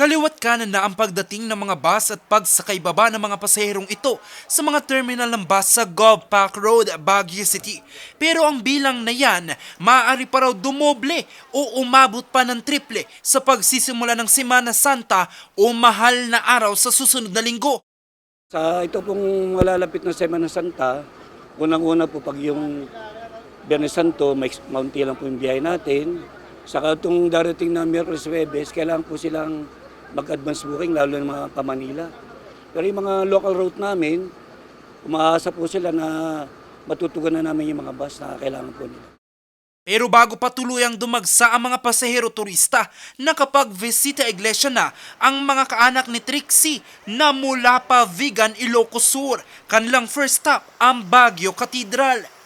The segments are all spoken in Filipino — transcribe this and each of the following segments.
Kaliwat kanan na ang pagdating ng mga bus at pagsakay baba ng mga pasaherong ito sa mga terminal ng bus sa Govpac Road, Baguio City. Pero ang bilang na yan, maaari pa raw dumoble o umabot pa ng triple sa pagsisimula ng Semana Santa o mahal na araw sa susunod na linggo. Sa ito pong malalapit na Semana Santa, unang-una po pag yung Biyernes Santo, maunti lang po yung biyahe natin. Saka itong darating na Miyerkules Webes, kailangan po silang mag-advance booking, lalo ng mga pa-Manila. Pero yung mga local route namin, umaasa po sila na matutugan na namin yung mga bus na kailangan po nila. Pero bago pa tuluyang dumagsa ang mga pasahero turista, nakapag-visita iglesia na ang mga kaanak ni Trixie na mula pa Vigan, Ilocos Sur. Kanilang first stop, ang Baguio Cathedral.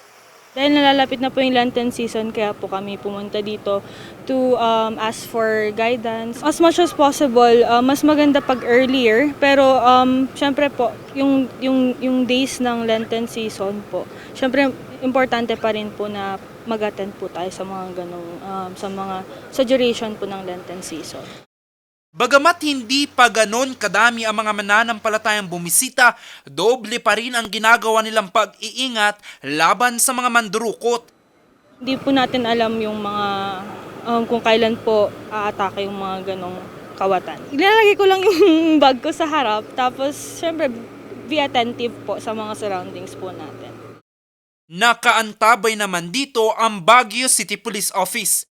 Dahil nalalapit na po yung Lenten season, kaya po kami pumunta dito to um, ask for guidance. As much as possible, uh, mas maganda pag earlier. Pero um, syempre po, yung, yung, yung days ng Lenten season po, syempre importante pa rin po na mag-attend po tayo sa mga ganong, um, sa mga, sa duration po ng Lenten season. Bagamat hindi pa ganon kadami ang mga mananampalatayang bumisita, doble pa rin ang ginagawa nilang pag-iingat laban sa mga mandurukot. Hindi po natin alam yung mga, um, kung kailan po aatake yung mga ganong kawatan. Ilalagay ko lang yung bag ko sa harap, tapos syempre be attentive po sa mga surroundings po natin. Nakaantabay naman dito ang Baguio City Police Office.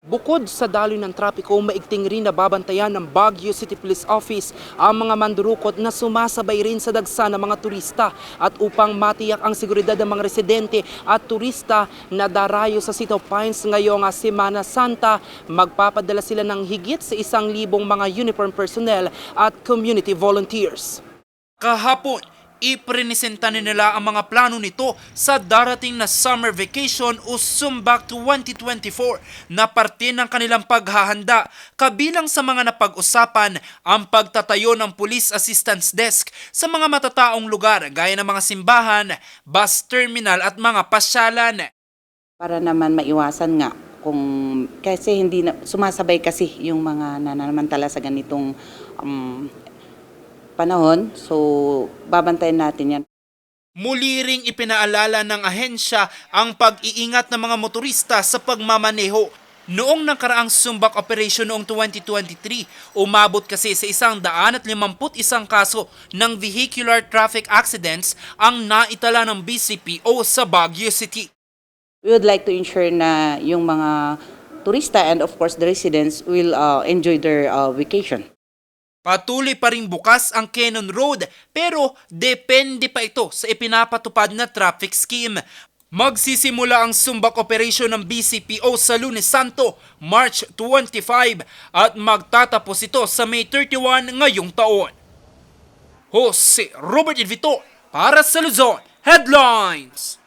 Bukod sa daloy ng trapiko, maigting rin na babantayan ng Baguio City Police Office ang mga mandurukot na sumasabay rin sa dagsa ng mga turista at upang matiyak ang seguridad ng mga residente at turista na darayo sa Sito Pines ngayong ah, Semana Santa, magpapadala sila ng higit sa isang libong mga uniform personnel at community volunteers. Kahapon, iprenisenta nila ang mga plano nito sa darating na summer vacation o Sumbak 2024 na parte ng kanilang paghahanda. Kabilang sa mga napag-usapan ang pagtatayo ng Police Assistance Desk sa mga matataong lugar gaya ng mga simbahan, bus terminal at mga pasyalan. para naman maiwasan nga kung kasi hindi na, sumasabay kasi yung mga nananamantala sa ganitong um, panahon. So, babantayan natin yan. Muli ring ipinaalala ng ahensya ang pag-iingat ng mga motorista sa pagmamaneho. Noong nakaraang sumbak operation noong 2023, umabot kasi sa isang daan at limamput isang kaso ng vehicular traffic accidents ang naitala ng BCPO sa Baguio City. We would like to ensure na yung mga turista and of course the residents will uh, enjoy their uh, vacation. Patuloy pa ring bukas ang Cannon Road pero depende pa ito sa ipinapatupad na traffic scheme. Magsisimula ang sumbak operation ng BCPO sa Lunes Santo, March 25 at magtatapos ito sa May 31 ngayong taon. Jose Robert Edvitor para sa Luzon Headlines!